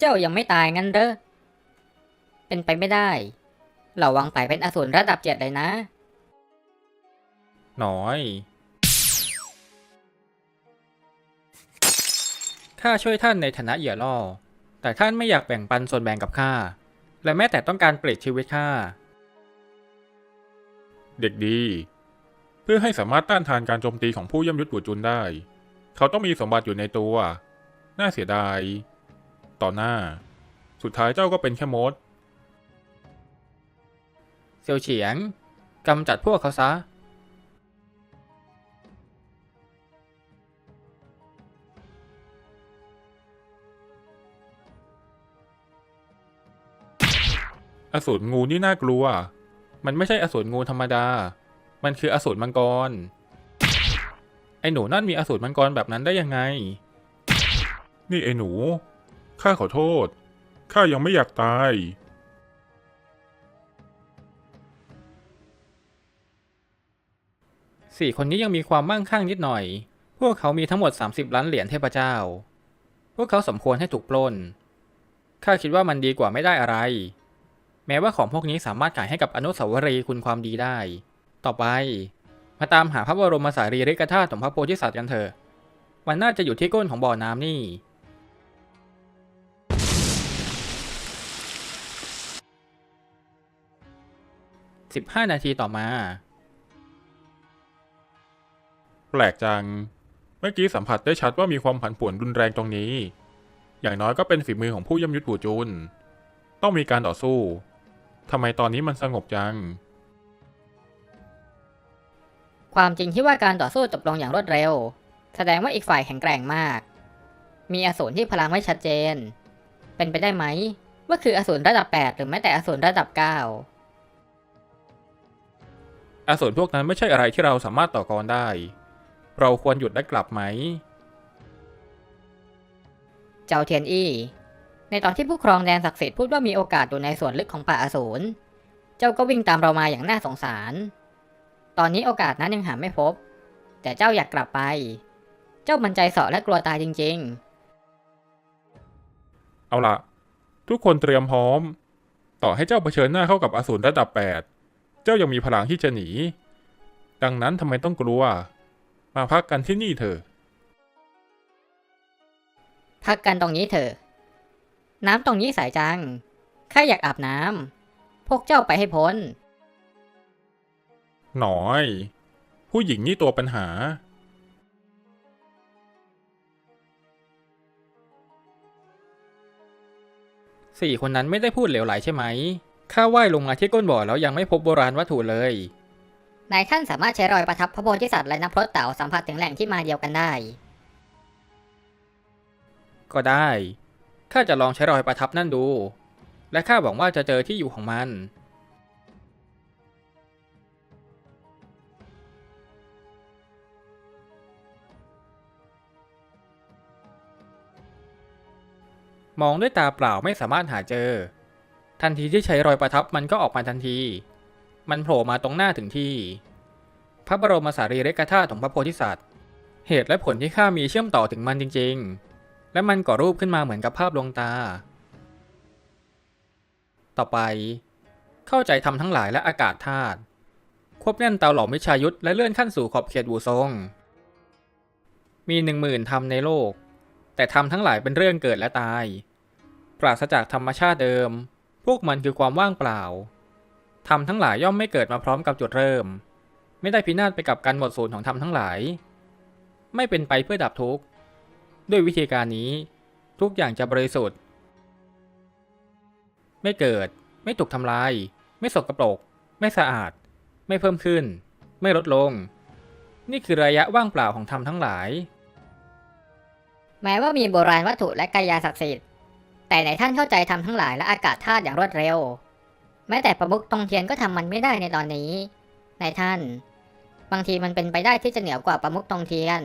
เจ้ายังไม่ตายงั้นเด้อเป็นไปไม่ได้ เหล่าวังไผ่เป็นอสูรระดับเจ็ดเลยนะน้อย ข้าช่วยท่านในฐานะเหยื่อล่อ แต่ท่านไม่อยากแบ่งปันส่วนแบ่งกับข้า และแม้แต่ต้องการปลิดชีวิตข้า เด็กดี เพื่อให้สามารถต้านทานการโจมตีของผู้ย่ำยุทธปู่จุนได้ เขาต้องมีสมบัติอยู่ในตัว น่าเสียดาย ต่อหน้า สุดท้ายเจ้าก็เป็นแค่มด เซียวเฉียงกำจัดพวกเขาซะ อสูรงูนี่น่ากลัว มันไม่ใช่อสูรงูธรรมดา มันคืออสูรมังกร ไอหนูนั่นมีอสูรมังกรแบบนั้นได้ยังไง นี่ไอ้หนู ข้าขอโทษ ข้ายังไม่อยากตาย สี่คนนี้ยังมีความมั่งคั่งนิดหน่อย พวกเขามีทั้งหมด 30 ล้านเหรียญเทพเจ้า พวกเขาสมควรให้ถูกปล้น ข้าคิดว่ามันดีกว่าไม่ได้อะไร แม้ว่าของพวกนี้สามารถขายให้กับอนุสาวรีย์คุณความดีได้ ต่อไป มาตามหาพระบรมสารีริกธาตุของพระโพธิสัตว์กันเถอะ มันน่าจะอยู่ที่ก้นของบ่อน้ำนี่ 15 นาทีต่อมา แปลกจัง เมื่อกี้สัมผัสได้ชัดว่ามีความผันผวนรุนแรงตรงนี้ อย่างน้อยก็เป็นฝีมือของผู้ย่ำยุทธปู่จุน ต้องมีการต่อสู้ ทำไมตอนนี้มันสงบจัง ความจริงที่ว่าการต่อสู้จบลงอย่างรวดเร็ว แสดงว่าอีกฝ่ายแข็งแกร่งมาก มีอสูรที่พลังไม่ชัดเจน เป็นไปได้ไหมว่าคืออสูรระดับ 8 หรือแม้แต่อสูรระดับ 9 อสูรพวกนั้นไม่ใช่อะไรที่เราสามารถต่อกรได้ เราควรหยุดและกลับไหม เจ้าเทียนอี้ ในตอนที่ผู้ครองแดนศักดิ์สิทธิ์พูดว่ามีโอกาสอยู่ในส่วนลึกของป่าอสูร เจ้าก็วิ่งตามเรามาอย่างน่าสงสาร ตอนนี้โอกาสนั้นยังหาไม่พบ แต่เจ้าอยากกลับไป เจ้ามันใจเสาะและกลัวตายจริงเอาละทุกคนเตรียมพร้อม ต่อให้เจ้าเผชิญหน้าเข้ากับอสูรระดับ8 เจ้ายังมีพลังที่จะหนี ดังนั้นทำไมต้องกลัว มาพักกันที่นี่เถอะๆพักกันตรงนี้เถอะ น้ำตรงนี้ใสจัง ข้าอยากอาบน้ำ พวกเจ้าไปให้พ้น หน่อย ผู้หญิงนี่ตัวปัญหา สี่คนนั้นไม่ได้พูดเหลวไหลใช่ไหม ข้าว่ายลงมาที่ก้นบ่อแล้วยังไม่พบโบราณวัตถุเลย นายท่านสามารถใช้รอยประทับพระโพธิสัตว์และนักพรตเต่าสัมผัสถึงแหล่งที่มาเดียวกันได้ ก็ได้ ข้าจะลองใช้รอยประทับนั่นดู และข้าหวังว่าจะเจอที่อยู่ของมัน มองด้วยตาเปล่าไม่สามารถหาเจอ ทันทีที่ใช้รอยประทับมันก็ออกมาทันที มันโผล่มาตรงหน้าถึงที่ พระบรมสารีริกธาตุของพระโพธิสัตว์ เหตุและผลที่ข้ามีเชื่อมต่อถึงมันจริง ๆ และมันก่อรูปขึ้นมาเหมือนกับภาพลวงตา ต่อไป เข้าใจทำทั้งหลายและอากาศธาตุ ควบแน่นเตาหลอมวิชายุทธและเลื่อนขั้นสู่ขอบเขตบูทรง มีหนึ่งหมื่นธรรมในโลก แต่ธรรมทั้งหลายเป็นเรื่องเกิดและตาย ปราศจากธรรมชาติเดิม พวกมันคือความว่างเปล่าธรรมทั้งหลายย่อมไม่เกิดมาพร้อมกับจุดเริ่ม ไม่ได้พินาศไปกับการหมดสูญของธรรมทั้งหลาย ไม่เป็นไปเพื่อดับทุกข์ ด้วยวิธีการนี้ทุกอย่างจะบริสุทธิ์ ไม่เกิด ไม่ถูกทำลาย ไม่สกปรก ไม่สะอาด ไม่เพิ่มขึ้น ไม่ลดลง นี่คือระยะว่างเปล่าของธรรมทั้งหลาย แม้ว่ามีโบราณวัตถุและกายาศักดิ์สิทธิ์ แต่ในท่านเข้าใจทำทั้งหลายและอากาศธาตุอย่างรวดเร็ว แม้แต่ประมุกตรงเทียนก็ทำมันไม่ได้ในตอนนี้ในท่าน บางทีมันเป็นไปได้ที่จะเหนือกว่าประมุกตรงเทียน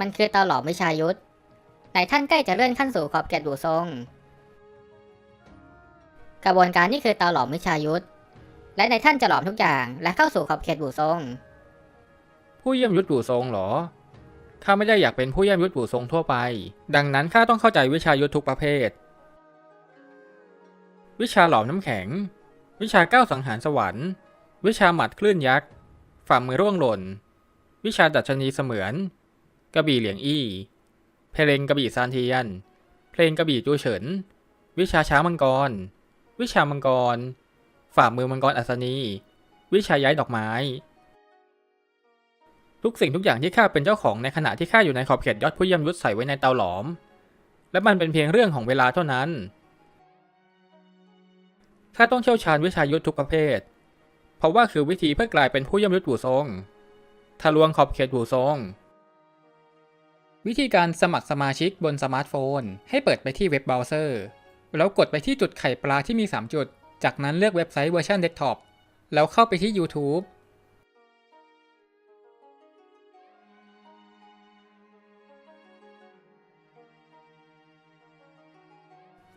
มันคือเตาหลอมวิชายุทธในท่านใกล้จะเลื่อนขั้นสู่ขอบเขตดูทรง กระบวนการนี้คือเตาหลอมวิชายุทธและในท่านจะหลอมทุกอย่างและเข้าสู่ขอบเขตบูทรง ผู้เยี่ยมยุทธอยู่ทรงเหรอ ข้าไม่ได้อยากเป็นผู้เยี่ยมยุทธบูทรงทั่วไป ดังนั้นข้าต้องเข้าใจวิชายุทธทุกประเภท วิชาหลอมน้ำแข็ง วิชาก้าวสังหารสวรรค์ วิชาหมัดคลื่นยักษ์ ฝ่ามือร่วงหล่น วิชาดัชนีเสมือน กระบี่เหลียงอี้ เพลงกระบี่ซานเทียน เพลงกระบี่จูเฉิน วิชาช้างมังกร วิชามังกร ฝ่ามือมังกรอัศนี วิชาย้ายดอกไม้ ทุกสิ่งทุกอย่างที่ข้าเป็นเจ้าของในขณะที่ข้าอยู่ในขอบเขตยอดผู้เยี่ยมยุทธใส่ไว้ในเตาหลอม และมันเป็นเพียงเรื่องของเวลาเท่านั้นข้าต้องเชี่ยวชาญวิชายุทธทุกประเภท เพราะว่าคือวิธีเพื่อกลายเป็นผู้เยี่ยมยุทธบูทรงทะลวงขอบเขตบูทรงวิธีการสมัครสมาชิกบนสมาร์ทโฟน ให้เปิดไปที่เว็บเบราว์เซอร์ แล้วกดไปที่จุดไข่ปลาที่มี 3 จุด จากนั้นเลือกเว็บไซต์เวอร์ชันเดสก์ท็อปแล้วเข้าไปที่ YouTube